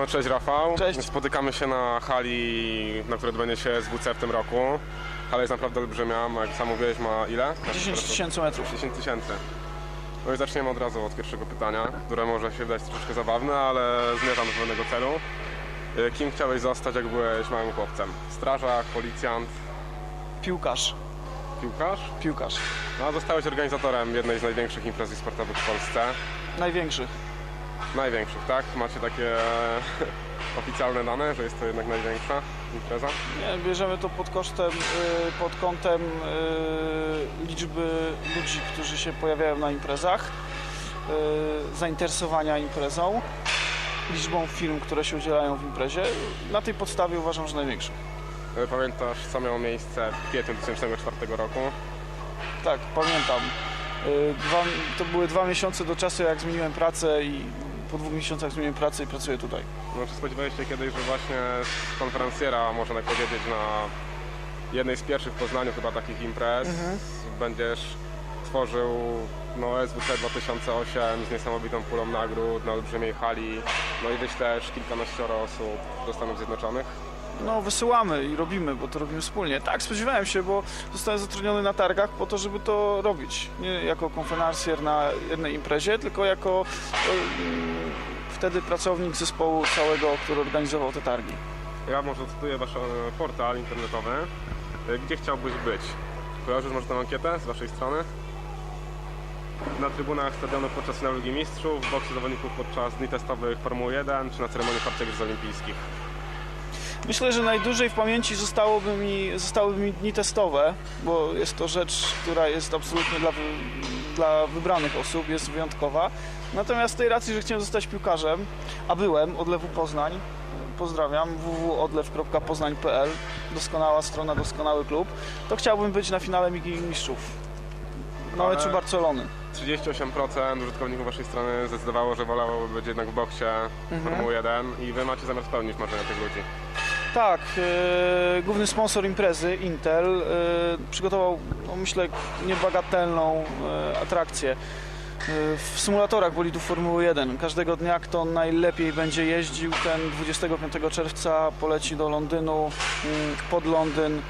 No, cześć Rafał. Cześć. Spotykamy się na hali, na której odbędzie się SWC w tym roku. Hala jest naprawdę olbrzymia, jak sam mówiłeś, ma ile? 10 tysięcy metrów. 10 tysięcy. No i zaczniemy od razu od pierwszego pytania, które może się wydać troszeczkę zabawne, ale zmierzam do pewnego celu. Y, Kim chciałeś zostać, jak byłeś małym chłopcem? Strażak, policjant, Piłkarz. piłkarz? Piłkarz. No, a zostałeś organizatorem jednej z największych imprez sportowych w Polsce. Największych. Największych, tak? Macie takie oficjalne dane, że jest to jednak największa impreza? Nie, bierzemy to pod kosztem, y, pod kątem y, liczby ludzi, którzy się pojawiają na imprezach, y, zainteresowania imprezą, liczbą firm, które się udzielają w imprezie. Na tej podstawie uważam, że największą. Y, Pamiętasz, co miało miejsce w kwietniu 2004 roku? Tak, pamiętam. Dwa, to były dwa miesiące do czasu, jak zmieniłem pracę i po dwóch miesiącach zmieniłem pracę i pracuję tutaj. No, czy spodziewałeś się kiedyś, że właśnie z konferencjera, można tak powiedzieć, na jednej z pierwszych w Poznaniu chyba takich imprez będziesz tworzył no, SWC 2008 z niesamowitą pulą nagród na olbrzymiej hali, no i wyślesz kilkanaścioro osób do Stanów Zjednoczonych? No, wysyłamy i robimy, bo to robimy wspólnie. Tak, spodziewałem się, bo zostałem zatrudniony na targach po to, żeby to robić. Nie jako konferencjer na jednej imprezie, tylko jako mm, wtedy pracownik zespołu całego, który organizował te targi. Ja może cytuję wasz e, portal internetowy. E, Gdzie chciałbyś być? Kojarzysz może tę ankietę z waszej strony? Na trybunach stadionu podczas finału Ligi Mistrzów, w boksie zawodników podczas dni testowych Formuły 1 czy na ceremonii otwarcia Igrzysk Olimpijskich? Myślę, że najdłużej w pamięci zostałoby mi, zostałyby mi dni testowe, bo jest to rzecz, która jest absolutnie dla, dla wybranych osób, jest wyjątkowa. Natomiast z tej racji, że chciałem zostać piłkarzem, a byłem od Lewu Poznań, pozdrawiam, www.odlew.poznań.pl, doskonała strona, doskonały klub, to chciałbym być na finale Ligi Mistrzów. Na Ale- meczu Barcelony. 38% użytkowników waszej strony zdecydowało, że wolałoby być jednak w boksie Formuły 1 i wy macie zamiar spełnić marzenia tych ludzi. Tak, e, główny sponsor imprezy, Intel, e, przygotował, no, myślę, niebagatelną e, atrakcję. E, w symulatorach bolidów Formuły 1. Każdego dnia, kto najlepiej będzie jeździł, ten 25 czerwca poleci do Londynu, mm, pod Londyn,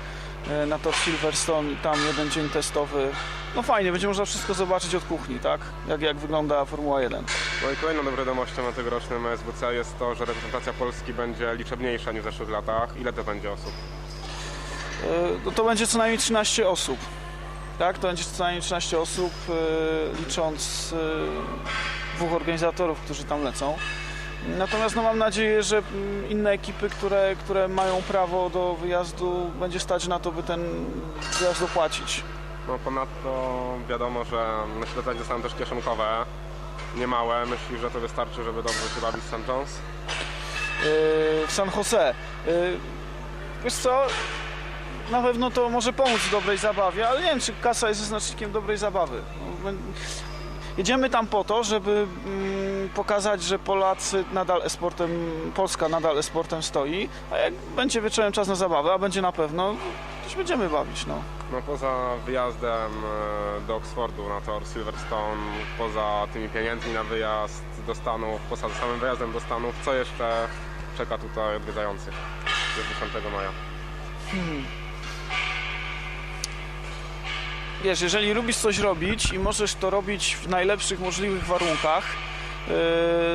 na tor Silverstone i tam jeden dzień testowy. No fajnie, będzie można wszystko zobaczyć od kuchni, tak? Jak, jak wygląda Formuła 1. No i kolejną dobrą wiadomością na tegorocznym SWC jest to, że reprezentacja Polski będzie liczebniejsza niż w zeszłych latach. Ile to będzie osób? E, no to będzie co najmniej 13 osób. Tak, to będzie co najmniej 13 osób, e, licząc e, dwóch organizatorów, którzy tam lecą. Natomiast no, mam nadzieję, że mm, inne ekipy, które, które mają prawo do wyjazdu, będzie stać na to, by ten wyjazd opłacić. No ponadto wiadomo, że na śledzach dostaną też kieszonkowe, niemałe. Myślisz, że to wystarczy, żeby dobrze się bawić w St. John's? Yy, w San Jose. Yy, Wiesz co, na pewno to może pomóc w dobrej zabawie, ale nie wiem, czy kasa jest znacznikiem dobrej zabawy. Jedziemy tam po to, żeby mm, pokazać, że Polacy nadal esportem, Polska nadal esportem stoi, a jak będzie wieczorem czas na zabawę, a będzie na pewno, to się będziemy bawić, no. No poza wyjazdem e, do Oxfordu na tor Silverstone, poza tymi pieniędzmi na wyjazd do Stanów, poza samym wyjazdem do Stanów, co jeszcze czeka tutaj odwiedzających do 10 maja? Wiesz, jeżeli lubisz coś robić i możesz to robić w najlepszych możliwych warunkach, yy,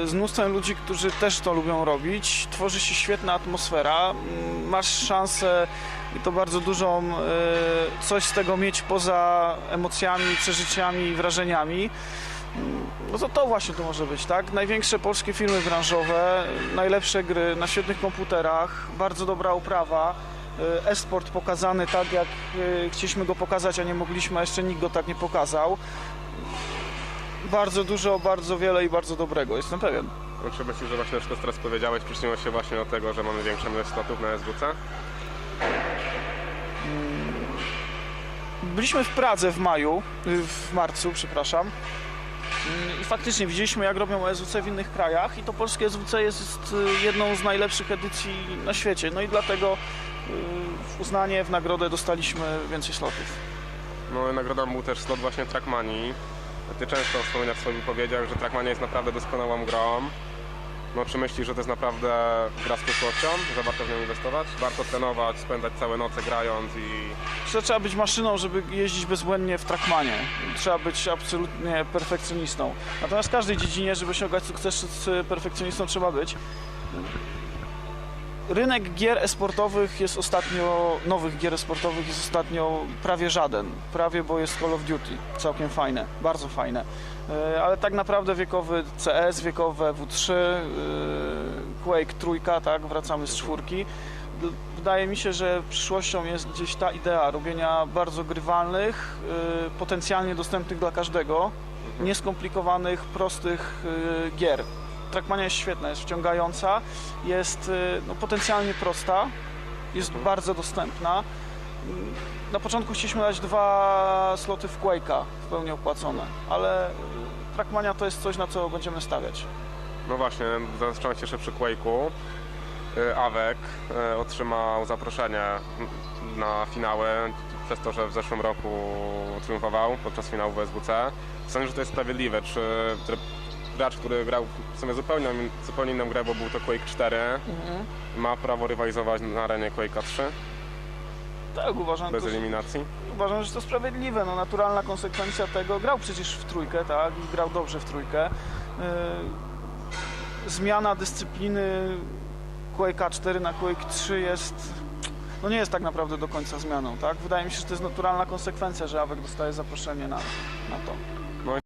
z mnóstwem ludzi, którzy też to lubią robić, tworzy się świetna atmosfera, mm, masz szansę i to bardzo dużą, yy, coś z tego mieć poza emocjami, przeżyciami i wrażeniami. Mm, No to to właśnie to może być, tak? Największe polskie filmy branżowe, najlepsze gry na świetnych komputerach, bardzo dobra uprawa, e-sport pokazany tak, jak y, chcieliśmy go pokazać, a nie mogliśmy, a jeszcze nikt go tak nie pokazał. Bardzo dużo, bardzo wiele i bardzo dobrego, jestem pewien. Czy myślisz, że właśnie to, co teraz powiedziałeś, przyczyniło się właśnie do tego, że mamy większą ilość slotów na SWC? Byliśmy w Pradze w maju, w marcu, przepraszam. Mm, I faktycznie widzieliśmy, jak robią SWC w innych krajach i to polskie SWC jest y, jedną z najlepszych edycji na świecie. No i dlatego w uznanie, w nagrodę dostaliśmy więcej slotów. No nagrodą był też slot właśnie Trackmanii. Ty często wspominasz w swoich wypowiedziach, że Trackmania jest naprawdę doskonałą grą. No, czy myślisz, że to jest naprawdę gra z przyszłością, że warto w nią inwestować? Warto trenować, spędzać całe noce grając i Że trzeba być maszyną, żeby jeździć bezbłędnie w trackmanie. Trzeba być absolutnie perfekcjonistą. Natomiast w każdej dziedzinie, żeby osiągać sukces z perfekcjonistą, trzeba być. Rynek gier esportowych jest ostatnio, nowych gier esportowych jest ostatnio prawie żaden. Prawie, bo jest Call of Duty. Całkiem fajne, bardzo fajne. E, Ale tak naprawdę wiekowy CS, wiekowe W3, e, Quake trójka, tak, wracamy z czwórki. Wydaje mi się, że przyszłością jest gdzieś ta idea robienia bardzo grywalnych, y, potencjalnie dostępnych dla każdego, nieskomplikowanych, prostych gier. Trackmania jest świetna, jest wciągająca, jest y, no, potencjalnie prosta, jest bardzo dostępna. Mm, Na początku chcieliśmy dać dwa sloty w Quake'a w pełni opłacone, ale Trackmania to jest coś, na co będziemy stawiać. No właśnie, zacząłem się jeszcze przy Quake'u. Y, Awek y, otrzymał zaproszenie na finały przez to, że w zeszłym roku triumfował podczas finału w SWC. Sądzę, że to jest sprawiedliwe. Czy gracz, który grał w sumie zupełnie, zupełnie inną grę, bo był to Quake 4, ma prawo rywalizować na arenie Quake'a 3 Tak, uważam, bez to, eliminacji? Uważam, że to sprawiedliwe, no naturalna konsekwencja tego. Grał przecież w trójkę, tak, i grał dobrze w trójkę. Yy, zmiana dyscypliny Quake'a 4 na Quake 3 jest, no nie jest tak naprawdę do końca zmianą, tak. Wydaje mi się, że to jest naturalna konsekwencja, że Awek dostaje zaproszenie na, na to.